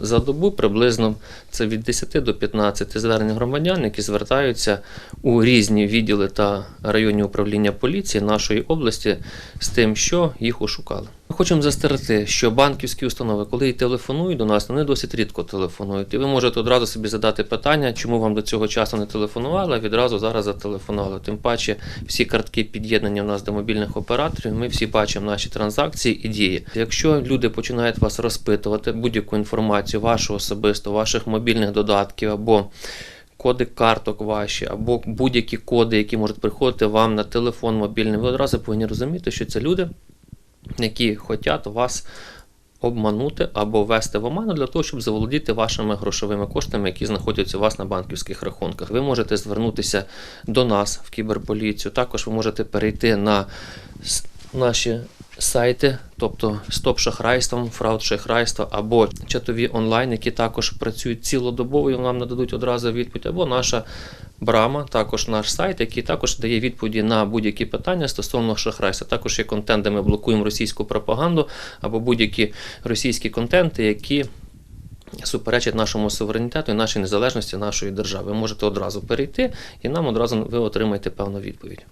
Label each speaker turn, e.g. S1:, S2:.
S1: За добу приблизно це від 10 до 15 звернень громадян, які звертаються у різні відділи та районні управління поліції нашої області з тим, що їх ошукали. Хочемо застерегти, що банківські установи, коли й телефонують до нас, вони досить рідко телефонують. І ви можете одразу собі задати питання, чому вам до цього часу не телефонували, а відразу зараз зателефонували. Тим паче, всі картки під'єднані у нас до мобільних операторів. Ми всі бачимо наші транзакції і дії. Якщо люди починають вас розпитувати будь-яку інформацію, вашу особисту, ваших мобільних додатків або коди карток ваші, або будь-які коди, які можуть приходити вам на телефон мобільний, ви одразу повинні розуміти, що це люди, які хочуть вас обманути або ввести в оману для того, щоб заволодіти вашими грошовими коштами, які знаходяться у вас на банківських рахунках. Ви можете звернутися до нас в кіберполіцію. Також ви можете перейти на наші сайти, тобто стоп шахрайством, фрауд шахрайство або чатові онлайн, які також працюють цілодобово і вам нададуть одразу відповідь, або наша Брама, також наш сайт, який також дає відповіді на будь-які питання стосовно шахрайства. Також є контент, де ми блокуємо російську пропаганду або будь-які російські контенти, які суперечать нашому суверенітету і нашій незалежності нашої держави. Ви можете одразу перейти, і нам одразу ви отримаєте певну відповідь.